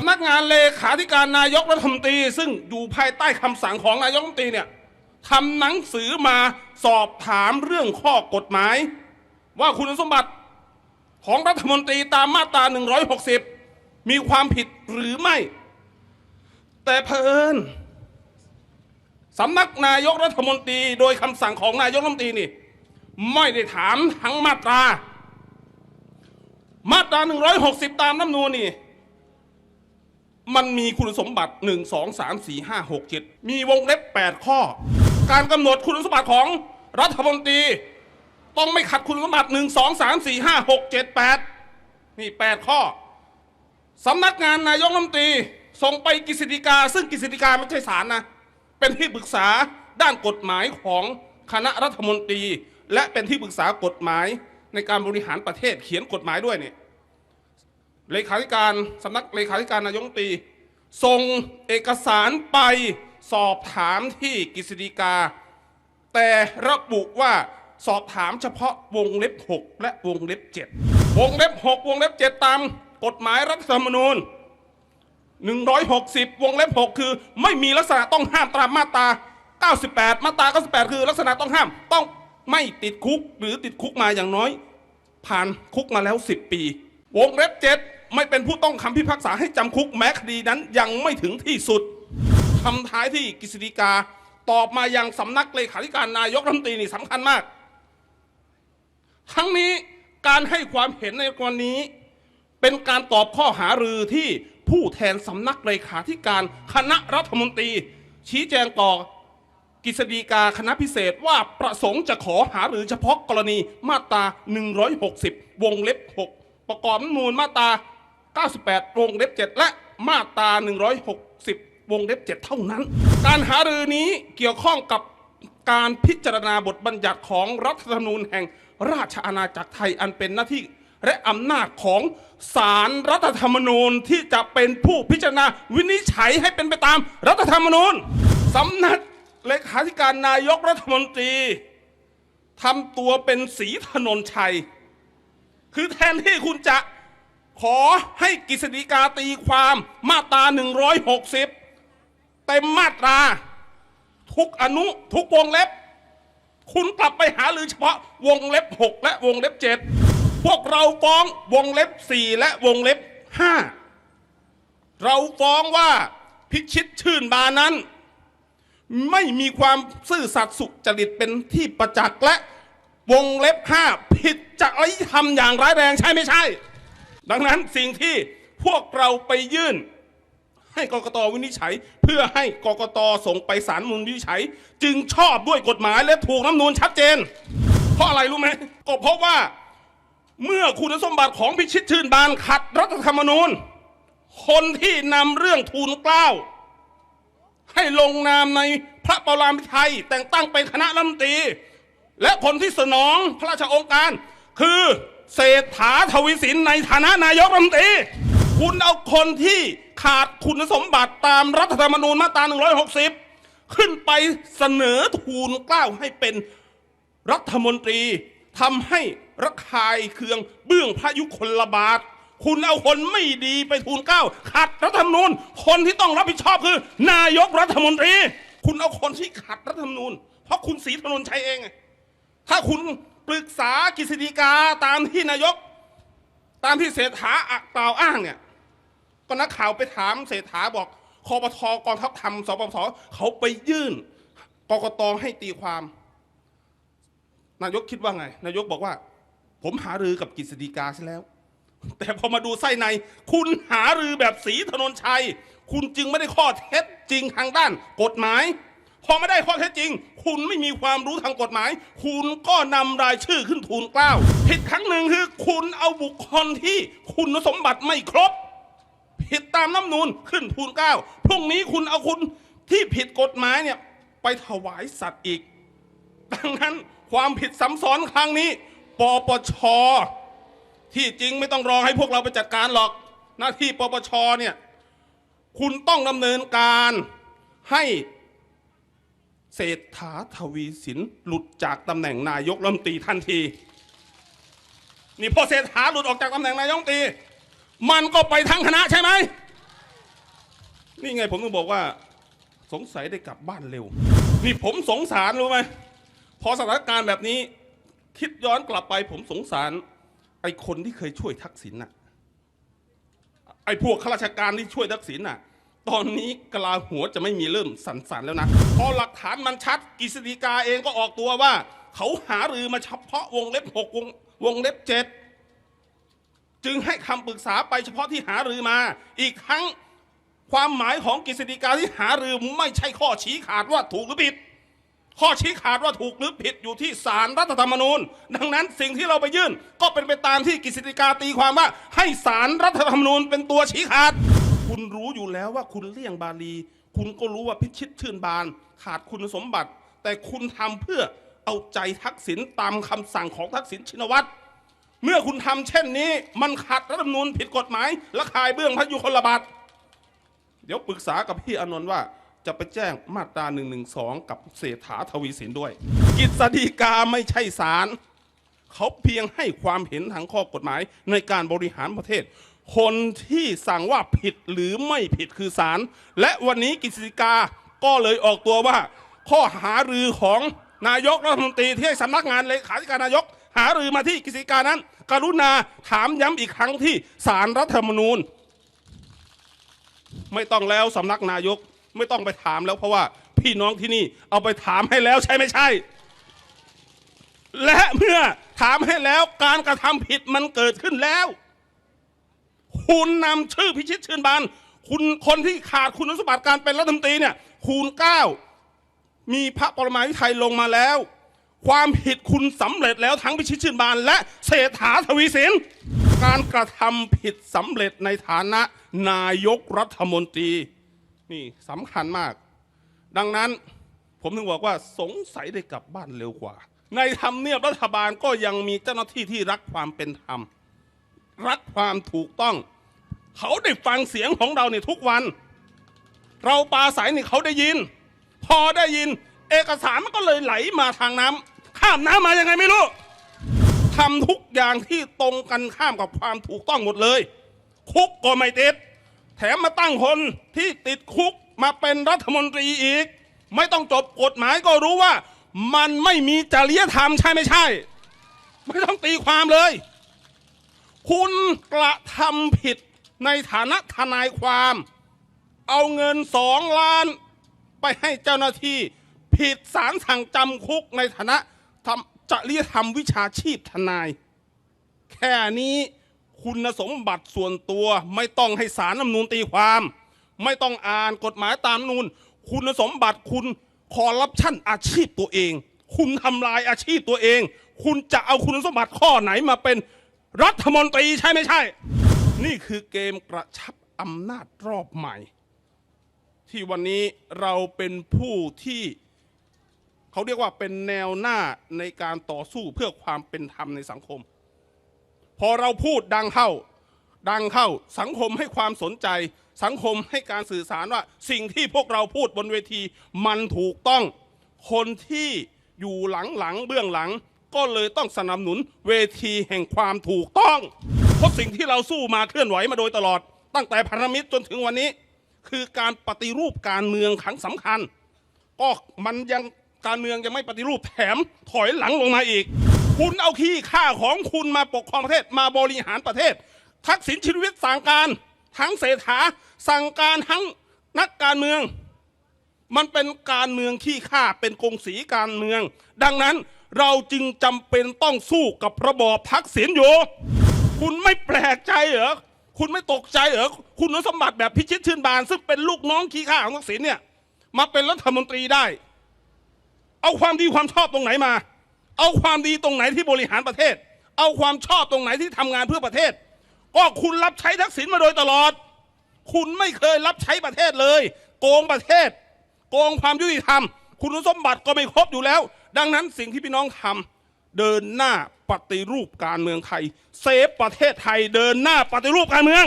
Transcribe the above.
สำนักงานเลขาธิการนายกรัฐมนตรี ซึ่งอยู่ภายใต้คำสั่งของนายกรัฐมนตรีเนี่ยทำหนังสือมาสอบถามเรื่องข้อกฎหมาย ว่าคุณสมบัติของรัฐมนตรีตามมาตรา 160 มีความผิดหรือไม่ แต่เพอิญสำนักนายกรัฐมนตรีโดยคำสั่งของนายกรัฐมนตรีนี่ไม่ได้ถามทั้งมาตรา มาตรา 160 ตามน้ำนูนนี่ มันมีคุณสมบัติ 1 2 3 4 5 6 7 มีวงเล็บ 8 ข้อ การกำหนดคุณสมบัติของรัฐมนตรี ต้องไม่ขัดคุณสมบัติ 1 2 3 4 5 6 7 8 นี่ 8 ข้อสำนักงานนายกรัฐมนตรีส่งไปกฤษฎีกา ซึ่งกฤษฎีกาไม่ใช่ศาลนะ เป็นที่ปรึกษาด้านกฎหมายของคณะรัฐมนตรี และเป็นที่ปรึกษากฎหมายในการบริหารประเทศเขียนกฎหมายด้วยเนี่ย เลขาธิการสำนักเลขาธิการนายกรัฐมนตรีส่งเอกสารไปสอบถามที่กฤษฎีกา แต่ระบุว่าสอบถามเฉพาะวงเล็บ 6 และวงเล็บ 7 วงเล็บ 6 วงเล็บ 7 ตามกฎหมายรัฐธรรมนูญ 160 วงเล็บ 6 คือไม่มีลักษณะต้องห้ามตามมาตรา 98 มาตรา 98 คือลักษณะต้องห้ามต้องไม่ติดคุกหรือติดคุกมาอย่างน้อย ผ่านคุกมาแล้ว 10 ปี วงเล็บ 7 ไม่เป็นผู้ต้องคำพิพากษาให้จำคุกแม้คดีนั้นยังไม่ถึงที่สุดทำท้ายที่กฤษฎีกาตอบมายังสำนักเลขาธิการนายกรัฐมนตรีนี่สำคัญมาก ทั้งนี้การให้ความเห็นในกรณีนี้ เป็นการตอบข้อหารือที่ผู้แทนสำนักเลขาธิการคณะรัฐมนตรี ชี้แจงต่อกฤษฎีกาคณะพิเศษว่าประสงค์จะขอหารือเฉพาะกรณีมาตรา 160 วงเล็บ 6 ประกอบมนูลมาตรา 98 วงเล็บ 7 และมาตรา 160 วงเล็บ 7 เท่านั้น การหารือนี้เกี่ยวข้องกับการพิจารณาบทบัญญัติของรัฐธรรมนูญแห่งราชอาณาจักรไทยอันเป็นหน้าที่และอำนาจของศาลรรัฐธรรมนูญที่จะเป็นผู้พิจารณาวินิจฉัยให้เป็นไปตามรัฐธรรมนูญสำนักเลขาธิการนายกรัฐมนตรีทำตัวเป็นสีถนนชัย คือแทนที่คุณจะ ขอให้กฤษฎีกาตีความมาตรา 160 เต็มมาตรา ทุกอนุทุกวงเล็บ คุณกลับไปหาหรือเฉพาะวงเล็บ 6 และวงเล็บ 7 พวกเราฟ้องวงเล็บ 4 และวงเล็บ 5 เราฟ้องว่าพิชิตชื่นบานั้น ไม่มีความซื่อสัตย์สุจริตเป็นที่ประจักษ์และวงเล็บ 5 ผิดจริยธรรมอย่างร้ายแรงใช่ไม่ใช่ ดังนั้นสิ่งที่พวกเราไปยื่น ให้กกตวินิจฉัย เพื่อให้กกตส่งไปศาลรัฐธรรมนูลวินิจฉัย จึงชอบด้วยกฎหมายและถูกน้ำนูนชัดเจน เพราะอะไรรู้ไหมก็เพราะว่าเมื่อคุณสมบัติของพิชิตชื่นบานขัดรัฐธรรมนูญ คนที่นำเรื่องทูลเกล้าให้ลงนามในพระปรามิไทยแต่งตั้งเป็นคณะรัฐมนตรี และคนที่สนองพระราชองค์การคือ เศรษฐาทวีสินในฐานะนายกรัฐมนตรีคุณเอาคนที่ขาดคุณสมบัติตามรัฐธรรมนูญมาตรา 160 ขึ้นไปเสนอทูลเกล้าให้เป็นรัฐมนตรีทำให้ระคายเคืองเบื้องพระยุคลบาท คุณเอาคนไม่ดีไปทูลเกล้าขัดรัฐธรรมนูญ คนที่ต้องรับผิดชอบคือ นายกรัฐมนตรี คุณเอาคนที่ขัดรัฐธรรมนูญ เพราะคุณศรีถนนชัยเองไงถ้าคุณ ปรึกษากฤษฎีกาตามที่นายก ตามที่เศรษฐาอะกล่าวอ้างเนี่ย ก็นักข่าวไปถามเศรษฐาบอกคอปทกองทัพธรรมสปสเขาไปยื่นกกตให้ตีความ นายกคิดว่าไง นายกบอกว่า ผมหารือกับกฤษฎีกาใช่แล้ว แต่พอมาดูไส้ใน คุณหารือแบบสีถนนชัย คุณจึงไม่ได้ข้อเท็จจริงทางด้านกฎหมาย พอไม่ได้ข้อเท็จจริง คุณไม่มีความรู้ทางกฎหมาย คุณก็นำรายชื่อขึ้นทูลเกล้าผิดครั้งหนึ่งคือ คุณเอาบุคคลที่คุณสมบัติไม่ครบ ผิดตามน้ำนูนขึ้นทูลเกล้าพรุ่งนี้คุณเอาคุณที่ผิดกฎหมายเนี่ยไปถวายสัตว์อีก ดังนั้นความผิดซ้ำซ้อนครั้งนี้ปปชที่จริงไม่ต้องรอให้พวกเราไปจัดการหรอก หน้าที่ปปชเนี่ยคุณต้องดำเนินการให้ เศรษฐาทวีสินหลุดจากตำแหน่งนายกรัฐมนตรีทันที นี่พอเศรษฐาหลุดออกจากตำแหน่งนายกรัฐมนตรี มันก็ไปทั้งคณะใช่ไหม นี่ไงผมต้องบอกว่า สงสัยได้กลับบ้านเร็ว นี่ผมสงสารรู้ไหมพอสถานการณ์แบบนี้ คิดย้อนกลับไปผมสงสาร ไอ้คนที่เคยช่วยทักษิณน่ะไอ้พวกข้าราชการที่ช่วยทักษิณน่ะ ตอนนี้กลาหัวจะไม่มีเริ่มสันสันแล้วนะพอหลักฐานมันชัดกฤษฎีกาเองก็ออกตัวว่า เขาหารือมาเฉพาะวงเล็บหกวงวงเล็บเจ็ดจึงให้คำปรึกษาไปเฉพาะที่หารือมา อีกทั้งความหมายของกฤษฎีกาที่หารือไม่ใช่ข้อชี้ขาดว่าถูกหรือผิด ข้อชี้ขาดว่าถูกหรือผิดอยู่ที่ศาลรัฐธรรมนูญ ดังนั้นสิ่งที่เราไปยื่นก็เป็นไปตามที่กฤษฎีกาตีความว่า ให้ศาลรัฐธรรมนูญเป็นตัวชี้ขาด คุณรู้อยู่แล้วว่าคุณเลี่ยงบาลี คุณก็รู้ว่าพิชิตชื่นบาน ขาดคุณสมบัติ แต่คุณทำเพื่อเอาใจทักษิณตามคำสั่งของทักษิณชินวัตรเมื่อคุณทำเช่นนี้ มันขัดรัฐธรรมนูญผิดกฎหมาย และขายเบื้องพระยุคลบาทเดี๋ยวปรึกษากับพี่อนนท์ว่าจะไปแจ้งมาตรา1นึกับเศรษฐาทวีสินด้วย กิจสฎีกาไม่ใช่ศาลเขาเพียงให้ความเห็นทางข้อกฎหมายในการบริหารประเทศ คนที่สั่งว่าผิดหรือไม่ผิดคือศาลและวันนี้กิจสฎีกาก็เลยออกตัวว่า ข้อหารือของนายกรัฐมนตรีที่ให้สำนักงานเลขาธิการนายก หารือมาที่กิจสฎีกานั้น กรุณาถามย้ำอีกครั้งที่ศาลรัฐธรรมนูญ ไม่ต้องแล้วสำนักนายกไม่ต้องไปถามแล้วเพราะว่าพี่น้องที่นี่เอาไปถามให้แล้วใช่ไม่ใช่ และเมื่อถามให้แล้วการกระทำผิดมันเกิดขึ้นแล้ว คุณนำชื่อพิชิตชื่นบาน คุณคนที่ขาดคุณสมบัติการเป็นรัฐมนตรีเนี่ย คูณเก้ามีพระปรมาภิไธยลงมาแล้ว ความผิดคุณสำเร็จแล้วทั้งพิชิตชื่นบาน และเศรษฐาทวีสินการกระทำผิดสำเร็จในฐานะนายกรัฐมนตรี นี่สำคัญมาก ดังนั้นผมถึงบอกว่าสงสัยได้กลับบ้านเร็วกว่า ในทำเนียบรัฐบาลก็ยังมีเจ้าหน้าที่ที่รักความเป็นธรรม รักความถูกต้อง เขาได้ฟังเสียงของเราเนี่ยทุกวัน เราปลาใสเนี่ยเขาได้ยิน พอได้ยิน เอกสารมันก็เลยไหลมาทางน้ำข้ามน้ำมายังไงไม่รู้ทำทุกอย่างที่ตรงกันข้ามกับความถูกต้องหมดเลย คุกก็ไม่ติด แถมมาตั้งคนที่ติดคุกมาเป็นรัฐมนตรีอีก ไม่ต้องจบกฎหมายก็รู้ว่า มันไม่มีจริยธรรมใช่ไม่ใช่ ไม่ต้องตีความเลย คุณกระทำผิด ในฐานะทนายความ เอาเงินสองล้านไปให้เจ้าหน้าที่ผิดสารสั่งจำคุกในฐานะทำจริยธรรมวิชาชีพทนาย แค่นี้คุณสมบัติส่วนตัวไม่ต้องให้สารน้ำนูนตีความ ไม่ต้องอ่านกฎหมายตามนูนคุณสมบัติคุณคอร์รัปชันอาชีพตัวเอง คุณทำลายอาชีพตัวเอง คุณจะเอาคุณสมบัติข้อไหนมาเป็นรัฐมนตรีใช่ไม่ใช่ นี่คือเกมกระชับอำนาจรอบใหม่ ที่วันนี้เราเป็นผู้ที่เขาเรียกว่าเป็นแนวหน้าในการต่อสู้เพื่อความเป็นธรรมในสังคม พอเราพูดดังเข้า ดังเข้าสังคมให้ความสนใจ สังคมให้การสื่อสารว่า สิ่งที่พวกเราพูดบนเวที มันถูกต้อง คนที่อยู่หลังหลังๆเบื้องหลัง ก็เลยต้องสนับสนุนเวทีแห่งความถูกต้อง เพราะสิ่งที่เราสู้มาเคลื่อนไหวมาโดยตลอด ตั้งแต่พันธมิตรจนถึงวันนี้ คือการปฏิรูปการเมืองครั้งสำคัญ ก็มันยังการเมืองยังไม่ปฏิรูปแถมถอยหลังลงมาอีก คุณเอาขี้ข้าของคุณมาปกครองประเทศมาบริหารประเทศ ทักษิณชินวิทย์สั่งการ ทั้งเศรษฐาสั่งการทั้งนักการเมือง มันเป็นการเมืองขี้ข้าเป็นกงสีการเมือง ดังนั้นเราจึงจำเป็นต้องสู้กับระบอบทักษิณอยู่ คุณไม่แปลกใจเหรอ คุณไม่ตกใจเหรอ คุณสมบัติแบบพิชิตชื่นบาน ซึ่งเป็นลูกน้องขี้ข้าของทักษิณเนี่ย มาเป็นรัฐมนตรีได้ เอาความดีความชอบตรงไหนมา เอาความดีตรงไหนที่บริหารประเทศ เอาความชอบตรงไหนที่ทำงานเพื่อประเทศ ก็คุณรับใช้ทักษิณมาโดยตลอด คุณไม่เคยรับใช้ประเทศเลย โกงประเทศ โกงความยุติธรรม คุณสมบัติก็ไม่ครบอยู่แล้ว ดังนั้นสิ่งที่พี่น้องทำ เดินหน้าปฏิรูปการเมืองไทย เซฟประเทศไทยเดินหน้าปฏิรูปการเมือง